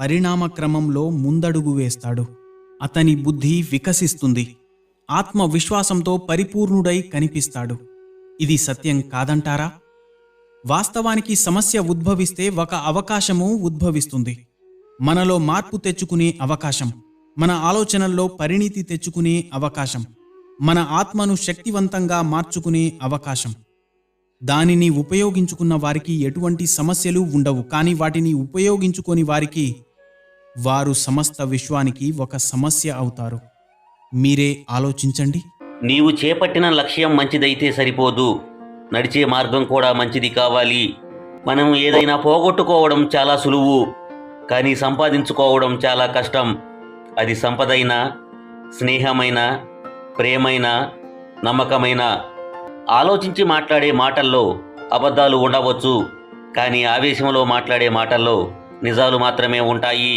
పరిణామ క్రమంలో ముందడుగు వేస్తాడు. అతని బుద్ధి వికసిస్తుంది. ఆత్మవిశ్వాసంతో పరిపూర్ణుడై కనిపిస్తాడు. ఇది సత్యం కాదంటారా? వాస్తవానికి సమస్య ఉద్భవిస్తే ఒక అవకాశము ఉద్భవిస్తుంది. మనలో మార్పు తెచ్చుకునే అవకాశం. మన ఆలోచనల్లో పరిణితి తెచ్చుకునే అవకాశం. మన ఆత్మను శక్తివంతంగా మార్చుకునే అవకాశం. దానిని ఉపయోగించుకున్న వారికి ఎటువంటి సమస్యలు ఉండవు కానీ వాటిని ఉపయోగించుకొని వారికి వారు సమస్త విశ్వానికి ఒక సమస్య అవుతారు. మీరే ఆలోచించండి. నీవు చేపట్టిన లక్ష్యం మంచిదైతే సరిపోదు. నడిచే మార్గం కూడా మంచిది కావాలి. మనం ఏదైనా పోగొట్టుకోవడం చాలా సులువు కానీ సంపాదించుకోవడం చాలా కష్టం. అది సంపదైన స్నేహమైన ప్రేమైన నమ్మకమైన ఆలోచించి మాట్లాడే మాటల్లో అబద్ధాలు ఉండవచ్చు కానీ ఆవేశంలో మాట్లాడే మాటల్లో నిజాలు మాత్రమే ఉంటాయి.